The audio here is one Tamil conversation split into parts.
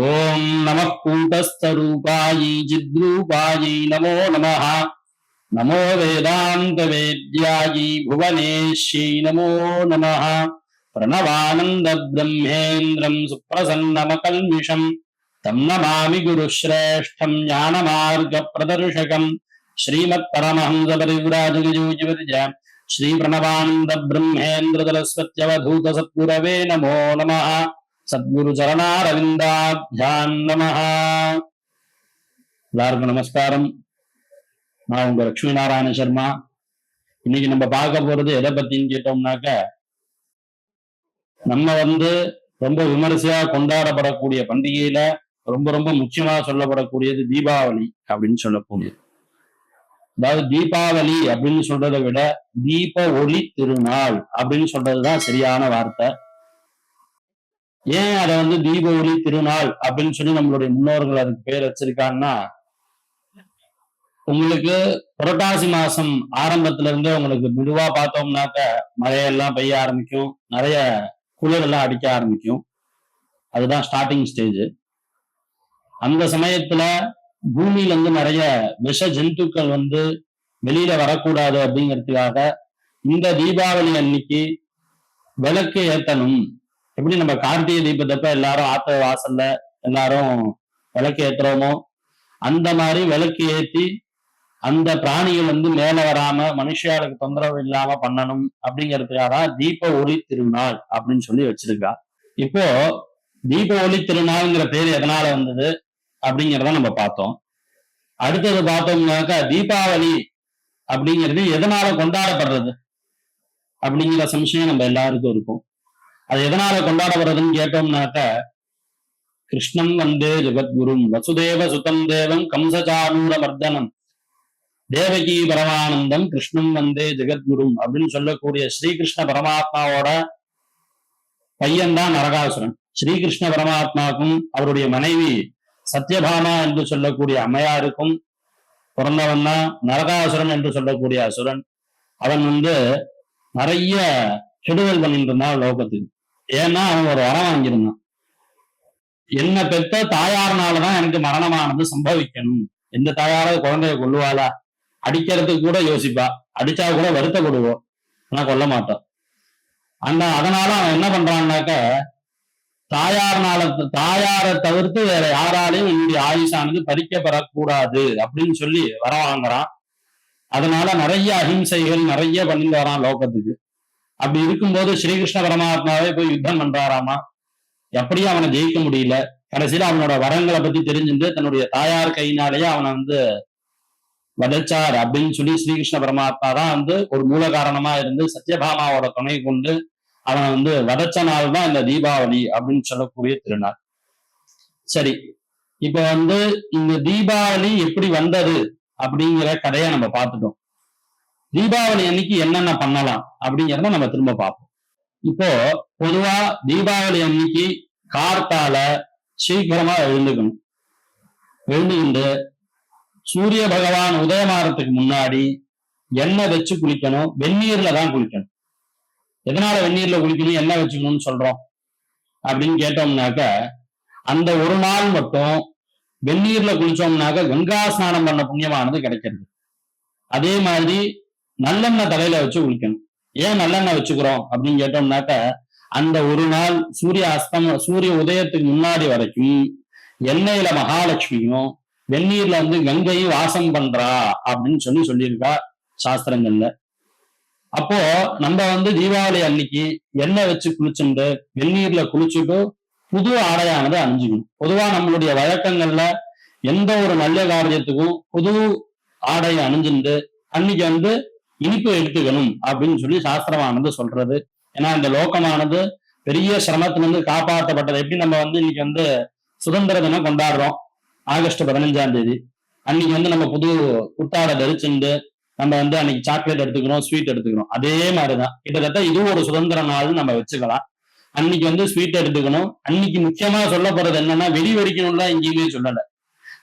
ఓం నమ కూటస్థరూపాయ జిద్రూపాయ నమో నమ. నమో వేదాంత వేద్యాయ భువనేశ్యై నమో నమ. ప్రణవానంద బ్రహ్మేంద్రం సుప్రసన్నమకల్మిషం. తం నమామి గురుశ్రేష్టం జ్ఞానమార్గ ప్రదర్శకం శ్రీమత్పరమహంస పరివ్రాజగజోజివర్య శ్రీ ప్రణవానంద బ్రహ్మేంద్ర సరస్వత్యవధూత సద్గురవే నమో నమః. நமः சத்குரு எல்லாருக்கும் நமஸ்காரம். நான் உங்க லட்சுமி நாராயண சர்மா. இன்னைக்கு நம்ம பார்க்க போறது எதை பத்தின்னு கேட்டோம்னாக்க நம்ம வந்து ரொம்ப விமரிசையா கொண்டாடப்படக்கூடிய பண்டிகையில ரொம்ப ரொம்ப முக்கியமா சொல்லப்படக்கூடியது தீபாவளி அப்படின்னு சொல்லக்கூடியது. அதாவது தீபாவளி அப்படின்னு சொல்றதை விட தீப ஒளி திருநாள் அப்படின்னு சொல்றதுதான் சரியான வார்த்தை. ஏன் அதை வந்து தீப ஒளி திருநாள் அப்படின்னு சொல்லி நம்மளுடைய முன்னோர்கள் அதுக்கு பேர் வச்சிருக்காங்கன்னா உங்களுக்கு புரட்டாசி மாசம் ஆரம்பத்துல இருந்தே உங்களுக்கு மெதுவா பார்த்தோம்னாக்க மழையெல்லாம் பெய்ய ஆரம்பிக்கும். நிறைய குளிர் எல்லாம் அடிக்க ஆரம்பிக்கும். அதுதான் ஸ்டார்டிங் ஸ்டேஜ் அந்த சமயத்துல பூமியில இருந்து நிறைய விஷ ஜந்துக்கள் வந்து வெளியில வரக்கூடாது அப்படிங்கிறதுக்காக இந்த தீபாவளி அன்னைக்கு விளக்கு ஏத்தணும். எப்படி நம்ம கார்த்திகை தீபத்தப்ப எல்லாரும் ஆத்த வாசல்ல எல்லாரும் விளக்கு ஏத்துறோமோ அந்த மாதிரி விளக்கு ஏத்தி அந்த பிராணிகள் வந்து மேல வராம மனுஷியாளுக்கு தொந்தரவு இல்லாம பண்ணணும் அப்படிங்கிறதுக்காக தான் தீப ஒளி திருநாள் அப்படின்னு சொல்லி வச்சிருக்கா. இப்போ தீப ஒளி திருநாள்ங்கிற பேர் எதனால வந்தது அப்படிங்கிறத நம்ம பார்த்தோம். அடுத்தது பார்த்தோம்னாக்கா தீபாவளி அப்படிங்கிறது எதனால கொண்டாடப்படுறது அப்படிங்கிற சம்சயம் நம்ம எல்லாருக்கும் இருக்கும். அது எதனால கொண்டாடப்படுறதுன்னு கேட்டோம்னாக்க கிருஷ்ணம் வந்தே ஜெகத்குரும் வசுதேவ சுதம் தேவம் கம்சச்சானூர மர்தனம் தேவகி பரமானந்தம் கிருஷ்ணன் வந்தே ஜெகத்குரும் அப்படின்னு சொல்லக்கூடிய ஸ்ரீகிருஷ்ண பரமாத்மாவோட பையன்தான் நரகாசுரன். ஸ்ரீகிருஷ்ண பரமாத்மாவுக்கும் அவருடைய மனைவி சத்யபாமா என்று சொல்லக்கூடிய அம்மையாருக்கும் பிறந்தவன் தான் நரகாசுரன் என்று சொல்லக்கூடிய அசுரன். அவன் வந்து நிறைய கெடுதல் பண்ணிட்டு இருந்தான் லோகத்துக்கு. ஏன்னா அவன் ஒரு வரம் வாங்கியிருந்தான். என்ன பெற்ற தாயாரனாலதான் எனக்கு மரணமானது சம்பவிக்கணும். எந்த தாயாராவது குழந்தைய கொள்ளுவாளா அடிக்கிறதுக்கு கூட யோசிப்பா. அடிச்சா கூட வருத்தப்படுவோம் ஆனா கொல்ல மாட்டோம் அந்த அதனால அவன் என்ன பண்றான்னாக்க தாயார்னால தாயாரை தவிர்த்து வேற யாராலையும் என்னுடைய ஆயுஷானது பறிக்கப்படக்கூடாது அப்படின்னு சொல்லி வர வாங்குறான். அதனால நிறைய அஹிம்சைகள் நிறைய பண்ணிட்டு வரான் லோகத்துக்கு. அப்படி இருக்கும்போது ஸ்ரீகிருஷ்ண பரமாத்மாவே போய் யுத்தம் பண்றாராமா? எப்படியும் அவனை ஜெயிக்க முடியல. கடைசியில அவனோட வரங்களை பத்தி தெரிஞ்சுட்டு தன்னுடைய தாயார் கையினாலேயே அவனை வந்து வதைச்சார் அப்படின்னு சொல்லி ஸ்ரீகிருஷ்ண பரமாத்மா தான் வந்து ஒரு மூல காரணமா இருந்து சத்யபாமாவோட துணை கொண்டு அவனை வந்து வதச்ச நாள் தான் இந்த தீபாவளி அப்படின்னு சொல்லக்கூடிய திருநாள். சரி இப்ப வந்து இந்த தீபாவளி எப்படி வந்தது அப்படிங்கிற கதையை நம்ம பார்த்துட்டோம். தீபாவளி அன்னைக்கு என்னென்ன பண்ணலாம் அப்படிங்கிறத நம்ம திரும்ப பார்ப்போம். இப்போ பொதுவா தீபாவளி அன்னைக்கு கார்த்தால சீக்கிரமா எழுந்துக்கணும். எழுந்துகிண்டு சூரிய பகவான் உதயமாறதுக்கு முன்னாடி எண்ணெய் வச்சு குளிக்கணும். வெந்நீர்ல தான் குளிக்கணும். எதனால வெந்நீர்ல குளிக்கணும்? எண்ணெய் வச்சுக்கணும்னு சொல்றோம். அப்படின்னு கேட்டோம்னாக்க அந்த ஒரு நாள் மட்டும் வெந்நீர்ல குளிச்சோம்னாக்க கங்கா ஸ்நானம் பண்ண புண்ணியமானது கிடைக்கிறது. அதே மாதிரி நல்லெண்ணெய் தலையில வச்சு குளிக்கணும். ஏன் நல்லெண்ணெய் வச்சுக்கிறோம் அப்படின்னு கேட்டோம்னாக்க அந்த ஒரு நாள் சூரிய அஸ்தம சூரிய உதயத்துக்கு முன்னாடி வரைக்கும் எண்ணெயில மகாலட்சுமியும் வெந்நீர்ல வந்து கங்கையும் வாசம் பண்றா அப்படின்னு சொல்லி சொல்லியிருக்கா சாஸ்திரங்கள்ல. அப்போ நம்ம வந்து தீபாவளி அன்னைக்கு எண்ணெய் வச்சு குளிச்சுட்டு வெந்நீர்ல குளிச்சுட்டு புது ஆடையானது அணிஞ்சுக்கணும். பொதுவா நம்மளுடைய வழக்கங்கள்ல எந்த ஒரு நல்ல காரியத்துக்கும் புது ஆடையை அணிஞ்சுட்டு அன்னைக்கு வந்து இனிப்பு எடுத்துக்கணும் அப்படின்னு சொல்லி சாஸ்திரமானது சொல்றது. ஏன்னா இந்த லோகமானது பெரிய சிரமத்திலிருந்து காப்பாற்றப்பட்டது. எப்படி நம்ம வந்து இன்னைக்கு வந்து சுதந்திர தினம் கொண்டாடுறோம்? ஆகஸ்ட் பதினஞ்சாம் தேதி. அன்னைக்கு வந்து நம்ம புது புத்தாடை தரிச்சுண்டு நம்ம வந்து அன்னைக்கு சாக்லேட் எடுத்துக்கிறோம் ஸ்வீட் எடுத்துக்கிறோம். அதே மாதிரிதான். கிட்டத்தட்ட இதுவும் ஒரு சுதந்திர நாள்னு நம்ம வச்சுக்கலாம். அன்னைக்கு வந்து ஸ்வீட் எடுத்துக்கணும். அன்னைக்கு முக்கியமா சொல்லப்படுறது என்னன்னா வெடி வெடிக்கணும்லாம் எங்கேயுமே சொல்லலை.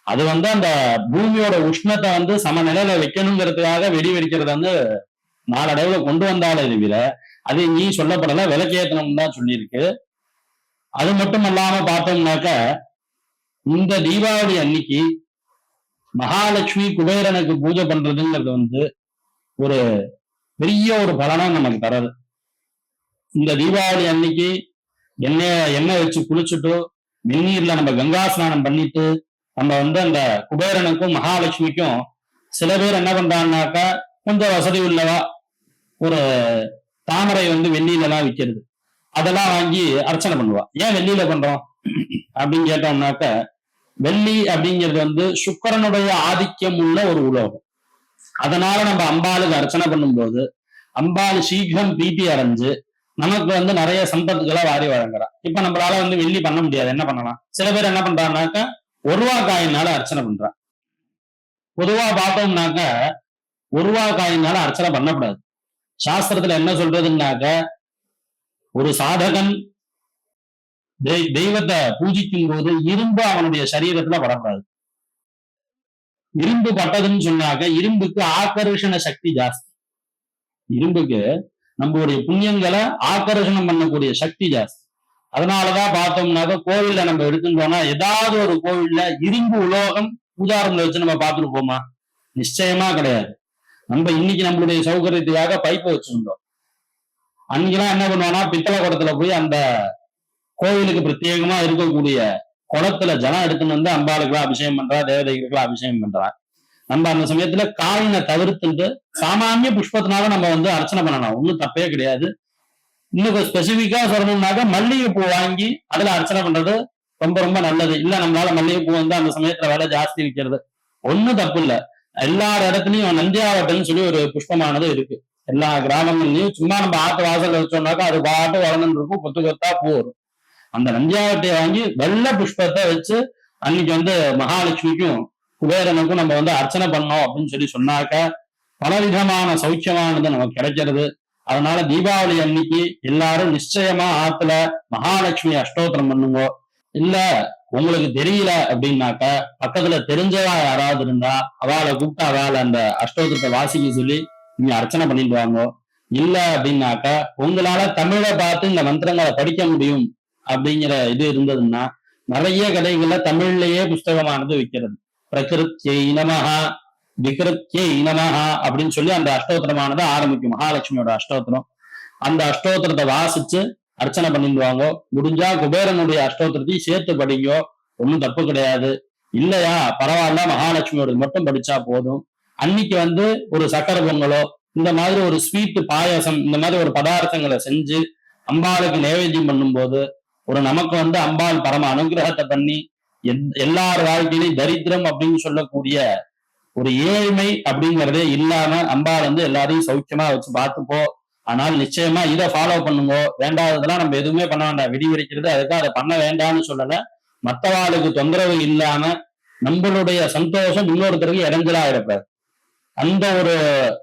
அது வந்து அந்த பூமியோட உஷ்ணத்தை வந்து சமநிலையில வைக்கணுங்கிறதுக்காக வெடி வெடிக்கிறது வந்து நாளடைவுல கொண்டு வந்தாலே தவிர அது எங்கேயும் சொல்லப்படல. விளக்கேத்தனம் தான் சொல்லியிருக்கு. அது மட்டும் இல்லாம பார்த்தோம்னாக்க இந்த தீபாவளி அன்னைக்கு மகாலட்சுமி குபேரனுக்கு பூஜை பண்றதுங்கிறது வந்து ஒரு பெரிய ஒரு பலனா நமக்கு தர்றது இந்த தீபாவளி அன்னைக்கு எண்ணெய் எண்ணெய் வச்சு குளிச்சுட்டு வெந்நீர்ல நம்ம கங்கா ஸ்நானம் பண்ணிட்டு நம்ம வந்து அந்த குபேரனுக்கும் மகாலட்சுமிக்கும் சில பேர் என்ன பண்றாங்கனாக்கா கொஞ்சம் வசதி உள்ளவா ஒரு தாமரை வந்து வெள்ளியிலலாம் விற்கிறது அதெல்லாம் வாங்கி அர்ச்சனை பண்ணுவா. ஏன் வெள்ளியில பண்றோம்? அப்படின்னு கேட்டோம்னாக்க வெள்ளி அப்படிங்கிறது வந்து சுக்கரனுடைய ஆதிக்கம் உள்ள ஒரு உலோகம். அதனால நம்ம அம்பாளுக்கு அர்ச்சனை பண்ணும்போது அம்பாள் சீக்கிரம் பிரீத்தி அடைஞ்சு நமக்கு வந்து நிறைய சம்பத்துக்களை வாரி வழங்குறா. இப்ப நம்மளால வந்து வெள்ளி பண்ண முடியாது. என்ன பண்ணலாம்? சில பேர் என்ன பண்றாங்கனாக்கா ஒரு ரூபா காயினால அர்ச்சனை பண்றான். பொதுவா பார்த்தோம்னாக்க ஒரு ரூபா காயினால அர்ச்சனை பண்ணக்கூடாது. சாஸ்திரத்துல என்ன சொல்றதுன்னாக்க ஒரு சாதகன் தெய்- தெய்வத்தை பூஜிக்கும் போது இரும்பு அவனுடைய சரீரத்துல வரக்கூடாது இரும்பு பட்டதுன்னு சொன்னாக்க இரும்புக்கு ஆக்கர்ஷண சக்தி ஜாஸ்தி. இரும்புக்கு நம்மளுடைய புண்ணியங்களை ஆக்கர்ஷணம் பண்ணக்கூடிய சக்தி ஜாஸ்தி. அதனாலதான் பார்த்தோம்னாக்க கோவில்ல நம்ம எடுத்துட்டோம்னா ஏதாவது ஒரு கோவில்ல இரும்பு உலோகம் பூஜாரம்ல வச்சு நம்ம பார்த்துட்டு போமா? நிச்சயமா கிடையாது. நம்ம இன்னைக்கு நம்மளுடைய சௌகரியத்துக்காக பைப்பை வச்சிருந்தோம். அன்னைக்கெல்லாம் என்ன பண்ணுவோம்னா பித்தளை குடத்துல போய் அந்த கோவிலுக்கு பிரத்யேகமா இருக்கக்கூடிய குளத்துல ஜலம் எடுத்துன்னு வந்து அம்பாளுக்குலாம் அபிஷேகம் பண்றா தேவதைகளுக்குலாம் அபிஷேகம் பண்றா. நம்ம அந்த சமயத்துல காயினை தவிர்த்துட்டு சாமானிய புஷ்பத்தினால நம்ம வந்து அர்ச்சனை பண்ணலாம். ஒண்ணும் தப்பே கிடையாது. இன்னும் ஸ்பெசிபிக்கா சொல்லணும்னாக்க மல்லிகைப்பூ வாங்கி அதுல அர்ச்சனை பண்றது ரொம்ப ரொம்ப நல்லது. இல்ல நம்மளால மல்லிகைப்பூ வந்து அந்த சமயத்துல வேலை ஜாஸ்தி விற்கிறது ஒண்ணும் தப்பு இல்ல. எல்லா இடத்துலயும் நந்தியாவட்டம்னு சொல்லி ஒரு புஷ்பமானது இருக்கு. எல்லா கிராமங்கள்லயும் சும்மா நம்ம ஆட்டு வாசல் வச்சோம்னாக்கா அது பாட்டு வளர்ந்துட்டு இருக்கும். கொத்து கொத்தா பூ வரும். அந்த நந்தியாவட்டையை வாங்கி வெள்ளை புஷ்பத்தை வச்சு அன்னைக்கு வந்து மகாலட்சுமிக்கும் குபேரனுக்கும் நம்ம வந்து அர்ச்சனை பண்ணோம் அப்படின்னு சொல்லி சொன்னாக்க பலவிதமான சௌக்கியமானது நமக்கு கிடைக்கிறது. அதனால தீபாவளி அன்னைக்கு எல்லாரும் நிச்சயமா ஆத்துல மகாலட்சுமி அஷ்டோத்திரம் பண்ணுங்க. இல்ல உங்களுக்கு தெரியல அப்படின்னாக்க பக்கத்துல தெரிஞ்சவா யாராவது இருந்தா அவளை கூப்பிட்டு அவளை அந்த அஷ்டோத்திரத்தை வாசிக்க சொல்லி நீங்க அர்ச்சனை பண்ணிட்டு வாங்க. இல்ல அப்படின்னாக்க உங்களால தமிழை பார்த்து இந்த மந்திரங்களை படிக்க முடியும் அப்படிங்கிற இது இருந்ததுன்னா நிறைய கதைகள்ல தமிழ்லயே புஸ்தகமானது விற்கிறது பிரகிருத்தியை நமகா விகிருத்தியை இனமஹா அப்படின்னு சொல்லி அந்த அஷ்டோத்திரமானது ஆரம்பிக்கும். மகாலட்சுமியோட அஷ்டோத்திரம். அந்த அஷ்டோத்திரத்தை வாசிச்சு அர்ச்சனை பண்ணிடுவாங்க. முடிஞ்சா குபேரனுடைய அஷ்டோத்திரத்தையும் சேர்த்து படிங்கோ. ஒன்றும் தப்பு கிடையாது. இல்லையா? பரவாயில்ல மகாலட்சுமியோட மட்டும் படிச்சா போதும். அன்னைக்கு வந்து ஒரு சக்கரை பொங்கலோ இந்த மாதிரி ஒரு ஸ்வீட் பாயாசம் இந்த மாதிரி ஒரு பதார்த்தங்களை செஞ்சு அம்பாளுக்கு நைவேத்தியம் பண்ணும்போது ஒரு நமக்கு வந்து அம்பாள் பரம அனுகிரகத்தை பண்ணி எல்லார் வாழ்க்கையிலும் தரித்திரம் அப்படின்னு சொல்லக்கூடிய ஒரு ஏழ்மை அப்படிங்கிறதே இல்லாம அம்பாள் வந்து எல்லாரையும் சௌக்கியமா வச்சு பார்த்துப்போ. ஆனால் நிச்சயமா இதை ஃபாலோ பண்ணுங்க. வேண்டாததெல்லாம் நம்ம எதுவுமே பண்ண வேண்டாம். விடி விரிக்கிறது அதுக்காக அதை பண்ண வேண்டாம்னு சொல்லல. மற்றவாளுக்கு தொந்தரவு இல்லாம நம்மளுடைய சந்தோஷம் இன்னொருத்தருக்கு இடைஞ்சலா இருப்பார். அந்த ஒரு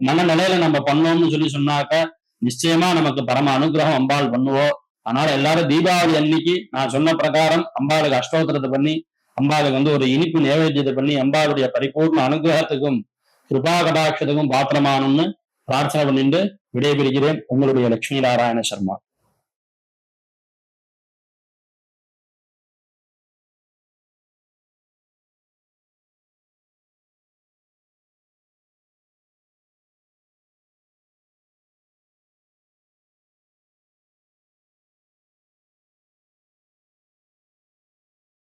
மனநிலையில நம்ம பண்ணோம்னு சொல்லி சொன்னாக்க நிச்சயமா நமக்கு பரம அனுகிரகம் அம்பாள் பண்ணுவோம் அதனால எல்லாரும் தீபாவளி அன்னைக்கு நான் சொன்ன பிரகாரம் அம்பாளுக்கு அஷ்டோத்திரத்தை பண்ணி அம்பாளுக்கு வந்து ஒரு இனிப்பு நைவேத்தியத்தை பண்ணி அம்பாளுடைய பரிபூர்ண அனுகிரகத்துக்கும் கிருபா கடாட்சத்துக்கும் பாத்திரமானும்னு பிரார்த்தனை பண்ணிட்டு விடைபெறுகிறேன். உங்களுடைய லட்சுமி நாராயண சர்மா.